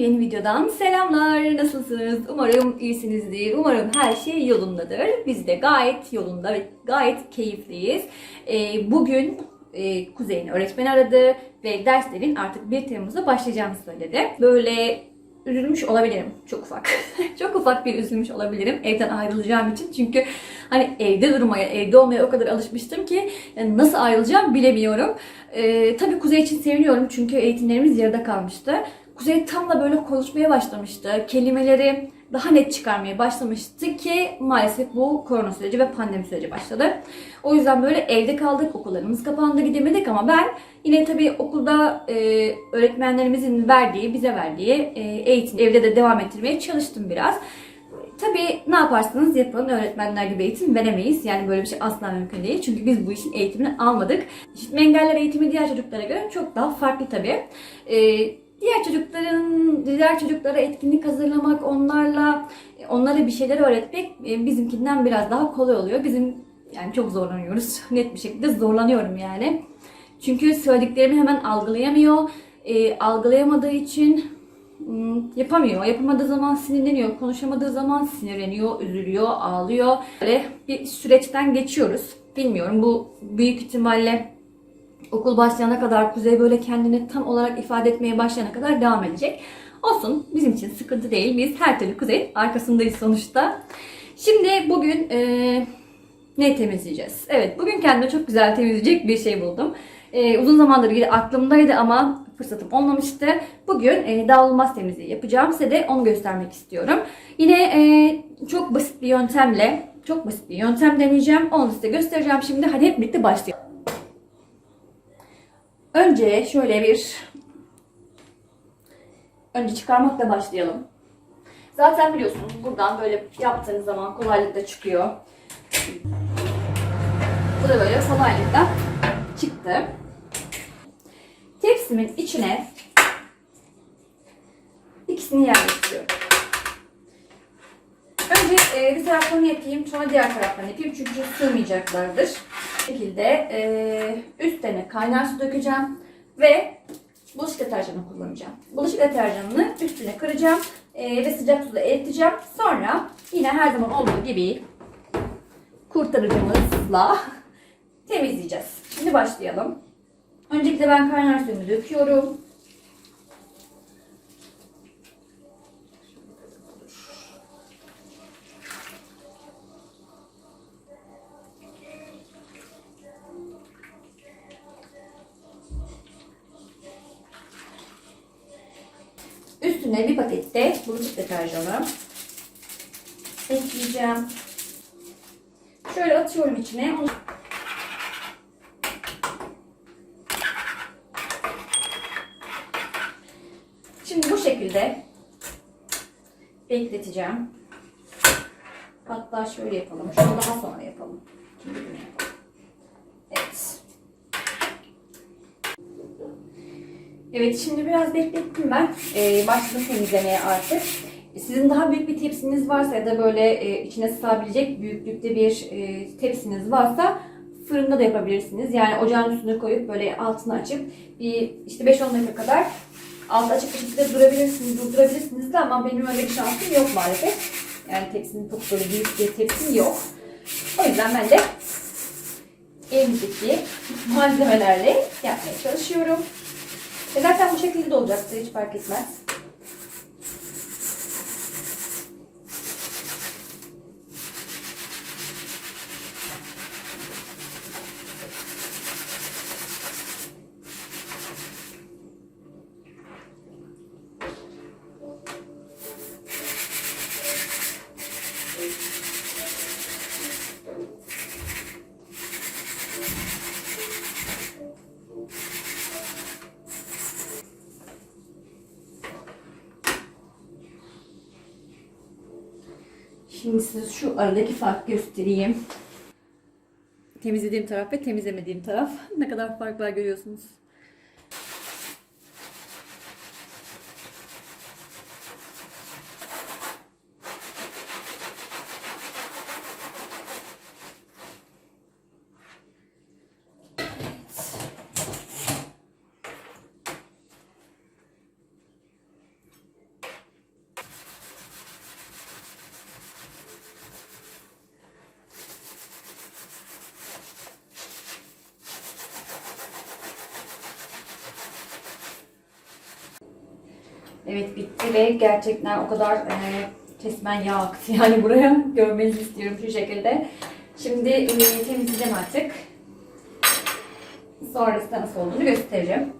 yeni videodan selamlar. Nasılsınız? Umarım iyisinizdir. Umarım her şey yolundadır. Biz de gayet yolunda ve gayet keyifliyiz. Ee, bugün e, Kuzey'in öğretmeni aradı ve derslerin artık 1 Temmuz'da başlayacağını söyledi. Böyle üzülmüş olabilirim. Çok ufak. Çok ufak bir üzülmüş olabilirim evden ayrılacağım için. Çünkü hani evde durmaya, evde olmaya o kadar alışmıştım ki yani nasıl ayrılacağım bilemiyorum. Ee, tabii Kuzey için seviniyorum çünkü eğitimlerimiz yarıda kalmıştı. Kuzey tam da böyle konuşmaya başlamıştı. Kelimeleri daha net çıkarmaya başlamıştı ki maalesef bu korona süreci ve pandemi süreci başladı. O yüzden böyle evde kaldık, okullarımız kapandı, gidemedik ama ben yine tabii okulda e, öğretmenlerimizin verdiği, bize verdiği e, eğitim evde de devam ettirmeye çalıştım biraz. Tabii ne yaparsanız yapın öğretmenler gibi eğitim veremeyiz. Yani böyle bir şey asla mümkün değil. Çünkü biz bu işin eğitimini almadık. İşitme engeller eğitimi diğer çocuklara göre çok daha farklı tabii. Ee, diğer çocukların, diğer çocuklara etkinlik hazırlamak, onlarla onlara bir şeyler öğretmek e, bizimkinden biraz daha kolay oluyor. Bizim yani çok zorlanıyoruz. Net bir şekilde zorlanıyorum yani. Çünkü söylediklerimi hemen algılayamıyor. Ee, algılayamadığı için Hmm, yapamıyor. Yapamadığı zaman sinirleniyor. Konuşamadığı zaman sinirleniyor, üzülüyor, ağlıyor. Böyle bir süreçten geçiyoruz. Bilmiyorum bu büyük ihtimalle okul başlayana kadar Kuzey böyle kendini tam olarak ifade etmeye başlayana kadar devam edecek. Olsun bizim için sıkıntı değil. Biz her türlü Kuzey arkasındayız sonuçta. Şimdi bugün eee, ne temizleyeceğiz? Evet bugün kendime çok güzel temizleyecek bir şey buldum. Eee, uzun zamandır ilgili aklımdaydı ama fırsatım olmamıştı. Bugün e, dağılmaz temizliği yapacağım. Size de onu göstermek istiyorum. Yine e, çok basit bir yöntemle, çok basit bir yöntem deneyeceğim. Onu size göstereceğim şimdi. Hadi hep birlikte başlayalım. Önce şöyle bir önce çıkarmakla başlayalım. Zaten biliyorsunuz buradan böyle yaptığınız zaman kolaylıkla çıkıyor. Bu da böyle kolaylıkla çıktı. Tepsimin içine ikisini yerleştiriyorum. Önce e, bir taraflarını yapayım, sonra diğer taraflarını yapayım çünkü sığmayacaklardır. Bu şekilde e, üstlerine kaynar su dökeceğim ve bulaşık deterjanı kullanacağım. Bulaşık deterjanını üstüne kıracağım e, ve sıcak suda eriteceğim. Sonra yine her zaman olduğu gibi kurtarıcımızla temizleyeceğiz. Şimdi başlayalım. Öncelikle ben kaynar suyumu döküyorum. Üstüne bir paket de bulaşık deterjanı ekleyeceğim. Şöyle atıyorum içine. Şimdi bu şekilde bekleteceğim. Hatta şöyle yapalım. Şunu daha sonra yapalım. Şimdi bunu yapalım. Evet. Evet şimdi biraz beklettim ben. Ee, başladım temizlemeye artık. Sizin daha büyük bir tepsiniz varsa ya da böyle e, içine sığabilecek büyüklükte bir e, tepsiniz varsa fırında da yapabilirsiniz. Yani ocağın üstüne koyup böyle altını açıp bir işte 5-10 dakika kadar altı açık bir şekilde durabilirsiniz, durdurabilirsiniz de ama benim öyle bir şansım yok maalesef. Yani tepsinin çok böyle büyük bir tepsim yok. O yüzden ben de elimdeki malzemelerle yapmaya çalışıyorum. E zaten bu şekilde de olacaktır, hiç fark etmez. Şimdi size şu aradaki farkı göstereyim. Temizlediğim taraf ve temizlemediğim taraf. Ne kadar fark var görüyorsunuz. Evet bitti ve gerçekten o kadar e, resmen yağ aktı yani buraya. Görmenizi istiyorum şu şekilde. Şimdi e, temizleyeceğim artık. Sonrasında nasıl olduğunu göstereceğim.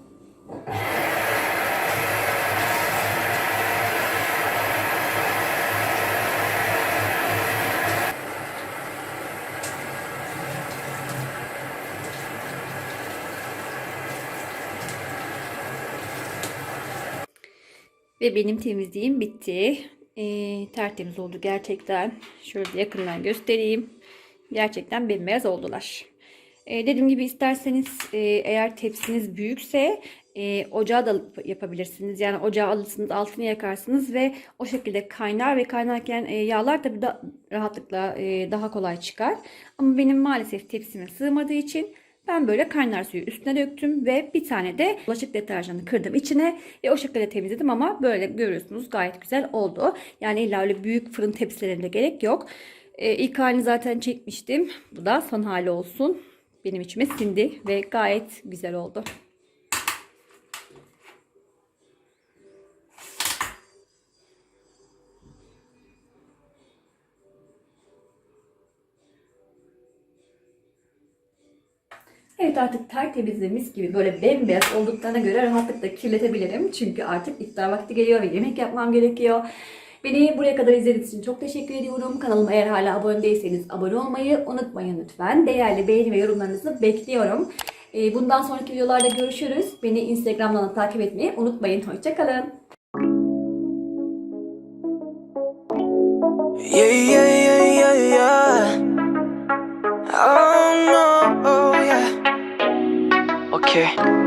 Ve benim temizliğim bitti. Ee, tertemiz oldu gerçekten. Şöyle yakından göstereyim. Gerçekten bembeyaz oldular. Ee, dediğim gibi isterseniz e, eğer tepsiniz büyükse e, ocağa da yapabilirsiniz. Yani ocağa alırsınız, altını yakarsınız ve o şekilde kaynar ve kaynarken e, yağlar tabii da rahatlıkla e, daha kolay çıkar. Ama benim maalesef tepsime sığmadığı için ben böyle kaynar suyu üstüne döktüm ve bir tane de bulaşık deterjanı kırdım içine ve o şekilde temizledim ama böyle görüyorsunuz gayet güzel oldu. Yani illa öyle büyük fırın tepsilerinde gerek yok. Ee, ilk halini zaten çekmiştim. Bu da son hali olsun. Benim içime sindi ve gayet güzel oldu. Evet artık tertemiz mis gibi böyle bembeyaz olduklarına göre rahatlıkla kirletebilirim. Çünkü artık iftar vakti geliyor ve yemek yapmam gerekiyor. Beni buraya kadar izlediğiniz için çok teşekkür ediyorum. Kanalıma eğer hala abone değilseniz abone olmayı unutmayın lütfen. Değerli beğeni ve yorumlarınızı bekliyorum. Ee, Bundan sonraki videolarda görüşürüz. Beni Instagram'dan da takip etmeyi unutmayın. Hoşçakalın. Yeah, yeah, yeah, yeah, yeah. Oh no, oh yeah. Okay.